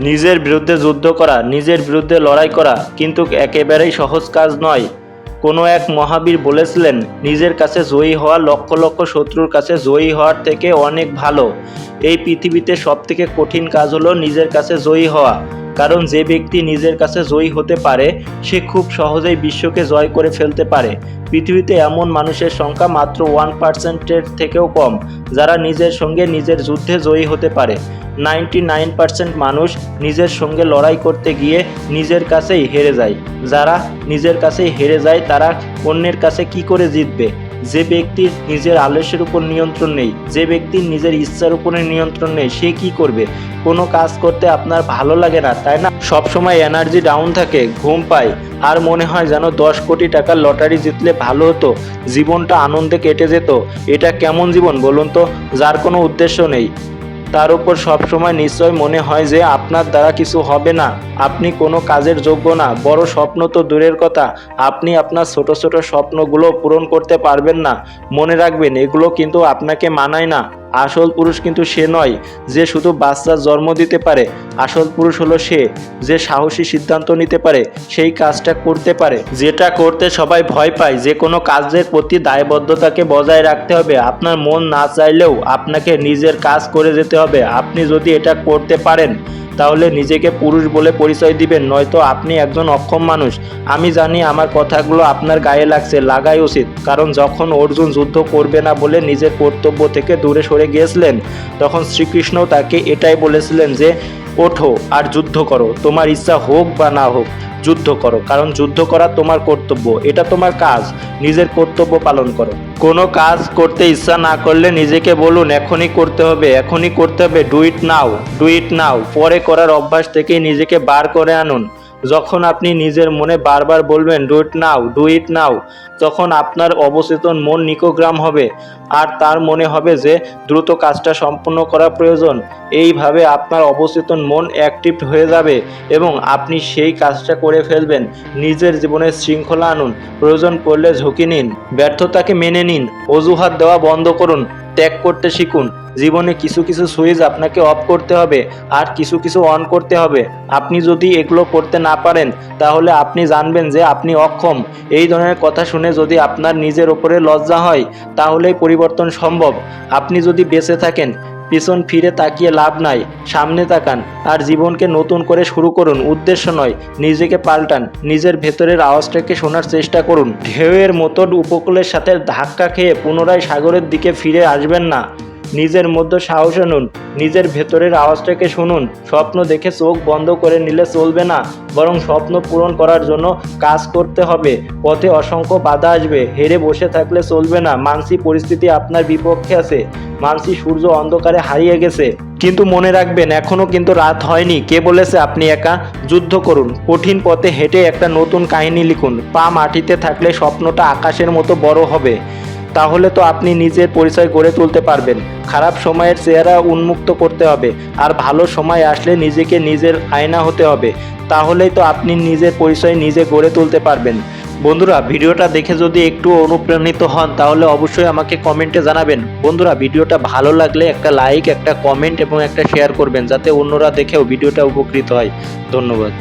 নিজের বিরুদ্ধে যুদ্ধ করা, নিজের বিরুদ্ধে লড়াই করা কিন্তু একেবারেই সহজ কাজ নয়। কোনো এক মহাবীর বলেছিলেন, নিজের কাছে জয়ী হওয়া লক্ষ লক্ষ শত্রুর কাছে জয়ী হওয়ার থেকে অনেক ভালো। এই পৃথিবীতে সবথেকে কঠিন কাজ হলো নিজের কাছে জয়ী হওয়া। কারণ যে ব্যক্তি নিজের কাছে জয়ী হতে পারে, সে খুব সহজেই বিশ্বকে জয় করে ফেলতে পারে। পৃথিবীতে এমন মানুষের সংখ্যা মাত্র ওয়ান পার্সেন্টের থেকেও কম, যারা নিজের সঙ্গে নিজের যুদ্ধে জয়ী হতে পারে। নাইনটি নাইন পার্সেন্ট মানুষ নিজের সঙ্গে লড়াই করতে গিয়ে নিজের কাছেই হেরে যায়। যারা নিজের কাছেই হেরে যায়, তারা অন্যের কাছে কি করে জিতবে? যে ব্যক্তির নিজের আলস্যের উপর নিয়ন্ত্রণ নেই, যে ব্যক্তির নিজের ইচ্ছার উপরে নিয়ন্ত্রণ নেই, সে কি করবে? কোনো কাজ করতে আপনার ভালো লাগে না, তাই না? সবসময় এনার্জি ডাউন থাকে, ঘুম পায়, আর মনে হয় যেন দশ কোটি টাকার লটারি জিতলে ভালো হতো, জীবনটা আনন্দে কেটে যেত। এটা কেমন জীবন বলুন তো? যার কোনো উদ্দেশ্য নেই। তার উপর সবসময় নিশ্চয় মনে হয় যে আপনার দ্বারা কিছু হবে না। আপনি কোনো কাজের যোগ্য না। বড় স্বপ্ন তো দূরের কথা। আপনি আপনার ছোট ছোট স্বপ্নগুলো পূরণ করতে পারবেন না। মনে রাখবেন, এগুলো কিন্তু আপনাকে মানায় না। আসল পুরুষ কিন্তু সে নয়, যে শুধু বাচ্চার জন্ম দিতে পারে, আসল পুরুষ হলো সে, যে সাহসী সিদ্ধান্ত নিতে পারে, সেই কাজটা করতে পারে। যেটা করতে সবাই ভয় পায়, যে কোনো কাজের প্রতি দায়বদ্ধতাকে বজায় রাখতে হবে। আপনার মন না চাইলেও আপনাকে নিজের কাজ করে যেতে হবে। আপনি যদি এটা করতে পারেন তাহলে নিজেকে পুরুষ বলে পরিচয় দিবেন, নয়তো আপনি একজন অক্ষম মানুষ। আমি জানি আমার কথাগুলো আপনার গায়ে লাগছে, লাগাই উচিত। কারণ যখন অর্জুন যুদ্ধ করবে না বলে নিজের কর্তব্য থেকে দূরে সরে গিয়েছিলেন, তখন শ্রীকৃষ্ণ তাকে এটাই বলেছিলেন যে, ওঠো আর যুদ্ধ করো, তোমার ইচ্ছা হোক বা না হোক। যুদ্ধ করো। কারণ যুদ্ধ করা তোমার কর্তব্য, এটা তোমার কাজ, নিজের কর্তব্য পালন করো। কোনো কাজ করতে ইচ্ছা না করলে নিজেকে বলুন, এখনই করতে হবে, এখনই করতে হবে ডুইট নাও ডুইট নাও পরে করার অভ্যাস থেকে নিজেকে বার করে আনুন। যখন আপনি নিজের মনে বারবার বলবেন do it now do it নাও তখন আপনার অবচেতন মন নিকোগ্রাম হবে। আর তার মনে হবে যে, দ্রুত কাজটা সম্পূর্ণ করা প্রয়োজন। এইভাবে আপনার অবচেতন মন অ্যাক্টিভ হয়ে যাবে এবং আপনি সেই কাজটা করে ফেলবেন। নিজের জীবনে শৃঙ্খলা আনুন। প্রয়োজন পড়লে ঝুঁকি নিন। ব্যর্থতাকে মেনে নিন। অজুহাত দেওয়া বন্ধ করুন। ত্যাগ করতে শিখুন। জীবনে কিছু কিছু সুইচ আপনাকে অফ করতে হবে আর কিছু কিছু অন করতে হবে। আপনি যদি এগুলো করতে না পারেন, তাহলে আপনি জানবেন যে আপনি অক্ষম। এই ধরনের কথা শুনে যদি আপনার নিজের ওপরে লজ্জা হয়, তাহলেই পরিবর্তন সম্ভব। আপনি যদি বেঁচে থাকেন পিছন ফিরে তাকিয়ে লাভ নাই, সামনে তাকান, আর জীবনকে নতুন করে শুরু করুন, উদ্দেশ্য নয়, নিজেকে পাল্টান, নিজের ভেতরের আওয়াজটাকে শোনার চেষ্টা করুন। ঢেউয়ের মতন উপকূলের সাথে ধাক্কা খেয়ে পুনরায় সাগরের দিকে ফিরে আসবেন না। নিজের মধ্যে সাহস আনুন নিজের ভেতরের আওয়াজটাকে শুনুন। স্বপ্ন দেখে চোখ বন্ধ করে নিলে চলবে না, বরং স্বপ্ন পূরণ করার জন্য কাজ করতে হবে। পথে অসংখ্য বাধা আসবে, হেরে বসে থাকলে চলবে না। মানসিক পরিস্থিতি আপনার বিপক্ষে আছে। মানসি সূর্য অন্ধকারে হারিয়ে গেছে। কিন্তু মনে রাখবেন এখনও কিন্তু রাত হয়নি। কে বলেছে আপনি একা? যুদ্ধ করুন। কঠিন পথে হেঁটে একটা নতুন কাহিনী লিখুন। পা মাটিতে থাকলে স্বপ্নটা আকাশের মতো বড় হবে। তাহলে তো আপনি নিজের পরিচয় গড়ে তুলতে পারবেন। খারাপ সময়ের চেহারা উন্মুক্ত করতে হবে আর ভালো সময় আসলে নিজেকে নিজের আয়না হতে হবে। তাহলেই তো আপনি নিজের পরিচয় নিজে গড়ে তুলতে পারবেন। বন্ধুরা, ভিডিওটা দেখে যদি একটু অনুপ্রাণিত হন, তাহলে অবশ্যই আমাকে কমেন্টে জানাবেন। বন্ধুরা, ভিডিওটা ভালো লাগলে একটা লাইক, একটা কমেন্ট এবং একটা শেয়ার করবেন, যাতে অন্যরা দেখেও ভিডিওটা উপকৃত হয়। ধন্যবাদ।